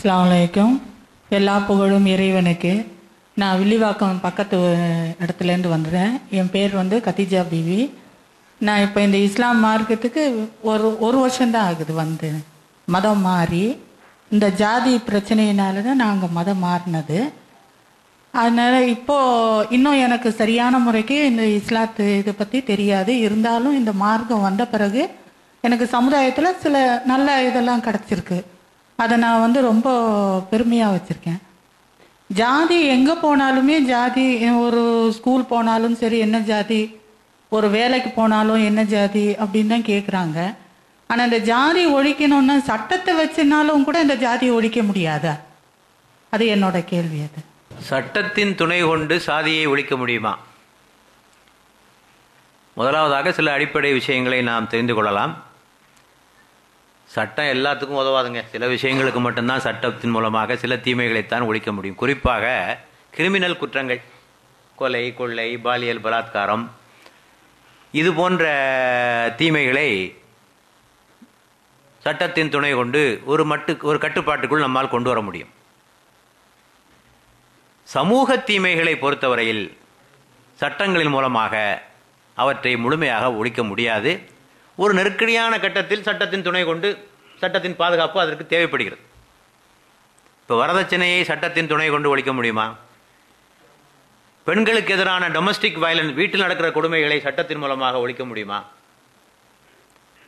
அஸ்ஸலாமு எல்லா புகழும் இறைவனுக்கு. நான் வில்லிவாக்கம் பக்கத்து இடத்துலேருந்து வந்துடுறேன் என் பேர் வந்து கத்திஜா பிவி நான் இப்போ இந்த இஸ்லாம் மார்க்கத்துக்கு ஒரு ஒரு வருஷம்தான் ஆகுது வந்து. மதம் மாறி. இந்த ஜாதி பிரச்சனையினால தான் நாங்கள் மதம் மாறினது. அதனால் இப்போது இன்னும் எனக்கு சரியான முறைக்கு இந்த இஸ்லாத்து இதை பற்றி தெரியாது. இருந்தாலும் இந்த மார்க்கம் வந்த பிறகு எனக்கு சமுதாயத்தில் சில நல்ல இதெல்லாம் கிடச்சிருக்கு. அதை நான் வந்து ரொம்ப பெருமையாக வச்சுருக்கேன். ஜாதி எங்கே போனாலுமே ஜாதி ஒரு ஸ்கூல் போனாலும் சரி என்ன ஜாதி ஒரு வேலைக்கு போனாலும் என்ன ஜாதி அப்படின்னு தான் கேட்குறாங்க ஆனால் இந்த ஜாதி ஒழிக்கணும்னா சட்டத்தை வச்சுனாலும் கூட இந்த ஜாதியை ஒழிக்க முடியாதா? அது என்னோட கேள்வி அது. சட்டத்தின் துணை கொண்டு சாதியை ஒழிக்க முடியுமா? முதலாவதாக சில அடிப்படை விஷயங்களை நாம் தெரிந்து கொள்ளலாம். சட்டம் எல்லாத்துக்கும் உதவாதுங்க. சில விஷயங்களுக்கு மட்டும்தான் சட்டத்தின் மூலமாக சில தீமைகளைத்தான் ஒழிக்க முடியும். குறிப்பாக கிரிமினல் குற்றங்கள். கொலை கொள்ளை பாலியல் பலாத்காரம். இது போன்ற தீமைகளை சட்டத்தின் துணை கொண்டு ஒரு மட்டு ஒரு கட்டுப்பாட்டுக்குள் நம்மால் கொண்டு வர முடியும். சமூக தீமைகளை பொறுத்தவரையில் சட்டங்களின் மூலமாக அவற்றை முழுமையாக ஒழிக்க முடியாது. ஒரு நெருக்கடியான கட்டத்தில் சட்டத்தின் துணை கொண்டு சட்டத்தின் பாதுகாப்பு அதற்கு தேவைப்படுகிறது. இப்போ வரதட்சணையை சட்டத்தின் துணை கொண்டு ஒழிக்க முடியுமா? பெண்களுக்கு எதிரான டொமஸ்டிக் வயலன்ஸ் வீட்டில் நடக்கிற கொடுமைகளை சட்டத்தின் மூலமாக ஒழிக்க முடியுமா?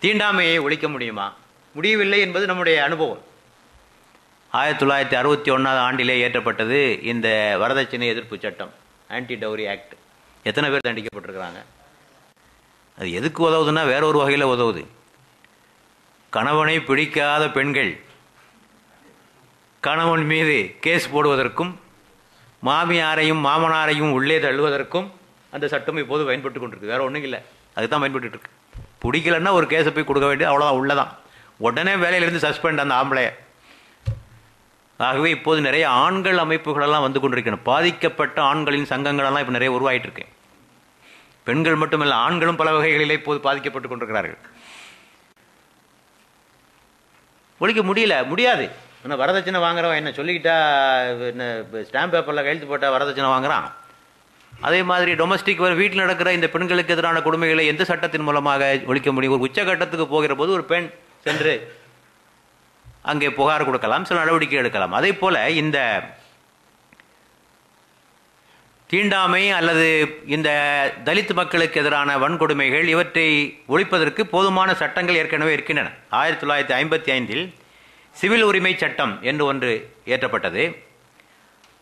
தீண்டாமையை ஒழிக்க முடியுமா? முடியவில்லை என்பது நம்முடைய அனுபவம். ஆயிரத்தி தொள்ளாயிரத்தி அறுபத்தி ஒன்றாவது ஆண்டிலே ஏற்றப்பட்டது இந்த வரதட்சணை எதிர்ப்பு சட்டம் ஆன்டி டவுரி ஆக்ட் எத்தனை பேர் தண்டிக்கப்பட்டிருக்கிறாங்க? அது எதுக்கு உதவுதுன்னா வேற ஒரு வகையில் உதவுது. கணவனை பிடிக்காத பெண்கள். கணவன் மீது கேஸ் போடுவதற்கும் மாமியாரையும் மாமனாரையும் உள்ளே தள்ளுவதற்கும் அந்த சட்டம் இப்போது பயன்பட்டு கொண்டிருக்கு. வேறு ஒன்றும் இல்லை. அதுதான் பயன்பட்டு இருக்கு பிடிக்கலன்னா ஒரு கேஸை போய் கொடுக்க வேண்டியது அவ்வளோதான் உள்ளதான். உடனே வேலையிலேருந்து சஸ்பெண்ட் அந்த ஆம்பளைய. ஆகவே இப்போது நிறைய ஆண்கள் அமைப்புகளெல்லாம் வந்து கொண்டிருக்கணும். பாதிக்கப்பட்ட ஆண்களின் சங்கங்களெல்லாம் இப்போ நிறைய உருவாயிட்டு இருக்கு. பெண்கள் மட்டுமல்ல ஆண்களும் பல வகைகளிலே இப்போது பாதிக்கப்பட்டு கொண்டிருக்கிறார்கள். ஒழிக்க முடியல முடியாது. ஆனால் வரதட்சணை வாங்குறவன் என்ன சொல்லிக்கிட்டா என்ன ஸ்டாம்ப் பேப்பரில் கையெழுத்து போட்டால் வரதட்சணை வாங்குறான்? அதே மாதிரி டொமஸ்டிக் வீட்டில் நடக்கிற இந்த பெண்களுக்கு எதிரான கொடுமைகளை எந்த சட்டத்தின் மூலமாக ஒழிக்க முடியும்? ஒரு உச்சகட்டத்துக்கு போகிற போது ஒரு பெண் சென்று அங்கே புகார் கொடுக்கலாம் சில நடவடிக்கை எடுக்கலாம். அதே போல் இந்த தீண்டாமை அல்லது இந்த தலித் மக்களுக்கு எதிரான வன்கொடுமைகள் இவற்றை ஒழிப்பதற்கு போதுமான சட்டங்கள் ஏற்கனவே இருக்கின்றன. ஆயிரத்தி தொள்ளாயிரத்தி ஐம்பத்தி ஐந்தில் சிவில் உரிமை சட்டம் என்று ஒன்று இயற்றப்பட்டது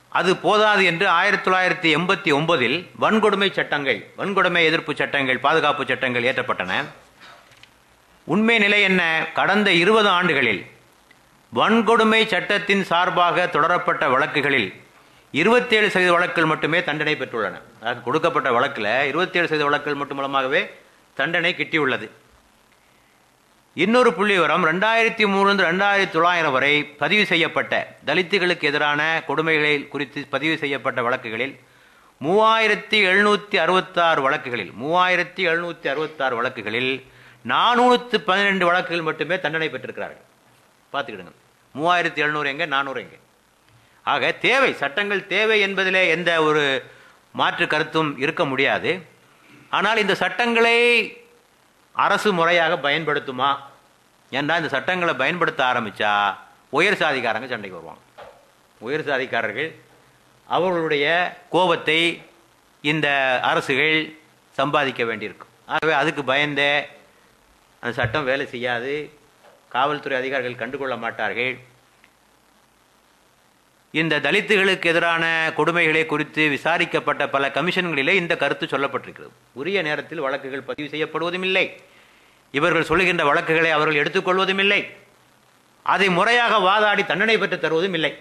அது போதாது என்று ஆயிரத்தி தொள்ளாயிரத்தி எண்பத்தி ஒன்பதில் வன்கொடுமை சட்டங்கள் வன்கொடுமை எதிர்ப்பு சட்டங்கள் பாதுகாப்பு சட்டங்கள் இயற்றப்பட்டன உண்மை நிலை என்ன? கடந்த இருபது ஆண்டுகளில் வன்கொடுமை சட்டத்தின் சார்பாக தொடரப்பட்ட வழக்குகளில் இருபத்தேழு சதவீத வழக்குகள் மட்டுமே தண்டனை பெற்றுள்ளன. அதாவது கொடுக்கப்பட்ட வழக்கில் இருபத்தேழு சதவீத வழக்குகள் மட்டும் மூலமாகவே தண்டனை கிட்டியுள்ளது. இன்னொரு புள்ளி விவரம் ரெண்டாயிரத்தி மூணு ரெண்டாயிரத்தி தொள்ளாயிரம் வரை பதிவு செய்யப்பட்ட தலித்துகளுக்கு எதிரான கொடுமைகளை குறித்து பதிவு செய்யப்பட்ட வழக்குகளில் மூவாயிரத்தி எழுநூற்றி அறுபத்தாறு வழக்குகளில் மூவாயிரத்தி எழுநூற்றி அறுபத்தாறு வழக்குகளில் நானூற்று பன்னிரெண்டு வழக்குகள் மட்டுமே தண்டனை பெற்றிருக்கிறார்கள். பார்த்துக்கிடுங்க. மூவாயிரத்தி எழுநூறு எங்க நானூறு எங்கே? ஆக தேவை சட்டங்கள் தேவை என்பதிலே எந்த ஒரு மாற்று கருத்தும் இருக்க முடியாது. ஆனால் இந்த சட்டங்களை அரசு முறையாக பயன்படுத்துமா ஏன்னா இந்த சட்டங்களை பயன்படுத்த ஆரம்பிச்சா உயர் சாதிக்காரங்க சண்டைக்கு வருவாங்க. உயர் சாதிக்காரர்கள் அவர்களுடைய கோபத்தை இந்த அரசுகள் சம்பாதிக்க வேண்டியிருக்கும். ஆகவே அதுக்கு பயந்தே அந்த சட்டம் வேலை செய்யாது. காவல்துறை அதிகாரிகள் கண்டுகொள்ள மாட்டார்கள். இந்த தலித்துகளுக்கு எதிரான கொடுமைகளை குறித்து விசாரிக்கப்பட்ட பல கமிஷன்களிலே இந்த கருத்து சொல்லப்பட்டிருக்கிறது. உரிய நேரத்தில் வழக்குகள் பதிவு செய்யப்படுவதும் இல்லை. இவர்கள் சொல்லுகின்ற வழக்குகளை அவர்கள் எடுத்துக்கொள்வதும் இல்லை. அதை முறையாக வாதாடி தண்டனை பெற்று தருவதும் இல்லை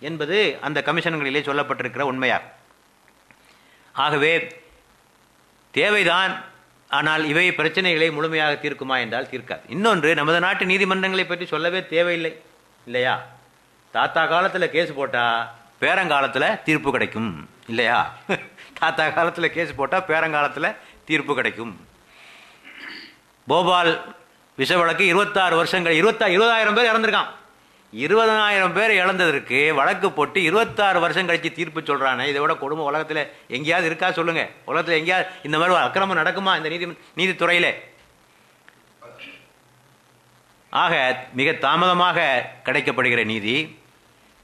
என்பது அந்த கமிஷன்களிலே சொல்லப்பட்டிருக்கிற உண்மையாகும். ஆகவே தேவைதான் ஆனால் இவை பிரச்சனைகளை முழுமையாக தீர்க்குமா என்றால் தீர்க்காது. இன்னொன்று நமது நாட்டு நீதிமன்றங்களை பற்றி சொல்லவே தேவையில்லை இல்லையா? தாத்தா காலத்தில் கேஸ் போட்டால் பேரங்காலத்தில் தீர்ப்பு கிடைக்கும். இல்லையா? தாத்தா காலத்தில் கேஸ் போட்டால் பேரங்காலத்தில் தீர்ப்பு கிடைக்கும். போபால் விஷ வழக்கு இருபத்தாறு வருஷங்கள் இருபத்தா இருபதாயிரம் பேர் இறந்துருக்கான். இருபதனாயிரம் பேர் இழந்ததற்கு வழக்கு போட்டு இருபத்தாறு வருஷம் கழித்து தீர்ப்பு சொல்கிறானே இதை விட கொடுமை உலகத்தில் எங்கேயாவது இருக்கா சொல்லுங்கள் உலகத்தில் எங்கேயாவது இந்த மாதிரி அக்கிரமம் நடக்குமா இந்த நீதி நீதித்துறையிலே? ஆக மிக தாமதமாக கிடைக்கப்படுகிற நீதி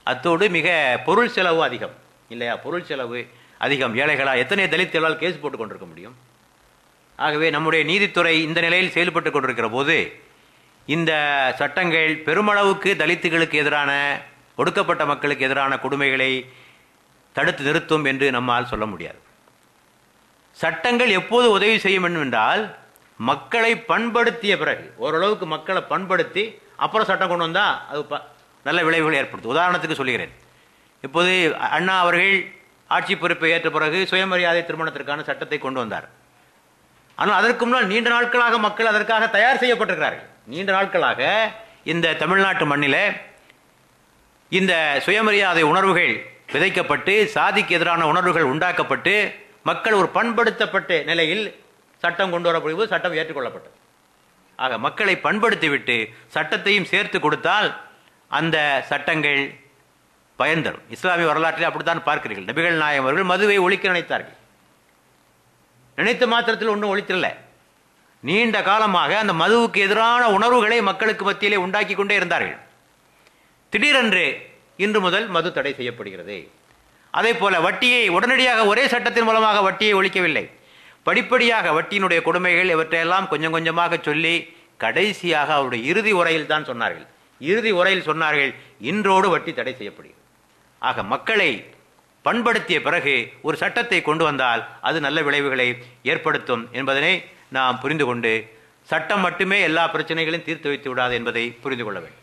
அத்தோடு மிக பொருள் செலவு அதிகம். இல்லையா? பொருள் செலவு அதிகம். ஏழைகளா? எத்தனை தலித்துகளால் கேஸ் போட்டு கொண்டிருக்க முடியும்? ஆகவே நம்முடைய நீதித்துறை இந்த நிலையில் செயல்பட்டு கொண்டிருக்கிற போது இந்த சட்டங்கள் பெருமளவுக்கு தலித்துகளுக்கு எதிரான ஒடுக்கப்பட்ட மக்களுக்கு எதிரான கொடுமைகளை தடுத்து நிறுத்தும் என்று நம்மால் சொல்ல முடியாது. சட்டங்கள் எப்போது உதவி செய்யும் என்றால் மக்களை பண்படுத்திய பிறகு ஓரளவுக்கு மக்களை பண்படுத்தி அப்புறம் சட்டம் கொண்டு வந்தால் அது ப- நல்ல விளைவுகளை ஏற்படுத்தும். உதாரணத்துக்கு சொல்லுகிறேன் இப்போது அண்ணா அவர்கள் ஆட்சி பொறுப்பை ஏற்ற பிறகு சுயமரியாதை திருமணத்திற்கான சட்டத்தை கொண்டு வந்தார். ஆனால் அதற்கு முன்னால் நீண்ட நாட்களாக மக்கள் அதற்காக தயார் செய்யப்பட்டிருக்கிறார்கள். நீண்ட நாட்களாக இந்த தமிழ்நாட்டு மண்ணில் இந்த சுயமரியாதை உணர்வுகள் விதைக்கப்பட்டு சாதிக்கு எதிரான உணர்வுகள் உண்டாக்கப்பட்டு மக்கள் ஒரு பண்படுத்தப்பட்ட நிலையில் சட்டம் கொண்டு வரப்படும்போது சட்டம் ஏற்றுக்கொள்ளப்பட்டது. ஆக மக்களை பண்படுத்திவிட்டு சட்டத்தையும் சேர்த்து கொடுத்தால் அந்த சட்டங்கள் பயன் தரும் இஸ்லாமிய வரலாற்றில் அப்படித்தான் பார்க்கிறீர்கள். நபிகள் நாயகம் அவர்கள் மதுவை ஒழிக்க நினைத்தார்கள். நினைத்த மாத்திரத்தில் ஒன்றும் ஒழித்தில்லை நீண்ட காலமாக அந்த மதுவுக்கு எதிரான உணர்வுகளை மக்களுக்கு மத்தியிலே உண்டாக்கி கொண்டே இருந்தார்கள். திடீரென்று இன்று முதல் மது தடை செய்யப்படுகிறது. அதே போல வட்டியை உடனடியாக ஒரே சட்டத்தின் மூலமாக வட்டியை ஒழிக்கவில்லை. படிப்படியாக வட்டியினுடைய கொடுமைகள் இவற்றையெல்லாம் கொஞ்சம் கொஞ்சமாக சொல்லி கடைசியாக அவருடைய இறுதி உரையில் தான் சொன்னார்கள். இறுதி உரையில் சொன்னார்கள் இன்றோடு வட்டி தடை செய்யப்படுகிறது. ஆக மக்களை பண்படுத்திய பிறகு ஒரு சட்டத்தை கொண்டு வந்தால் அது நல்ல விளைவுகளை ஏற்படுத்தும் என்பதனை நாம் புரிந்து கொண்டு சட்டம் மட்டுமே எல்லா பிரச்சனைகளையும் தீர்த்து வைத்து விடாது என்பதை புரிந்து கொள்ள வேண்டும்.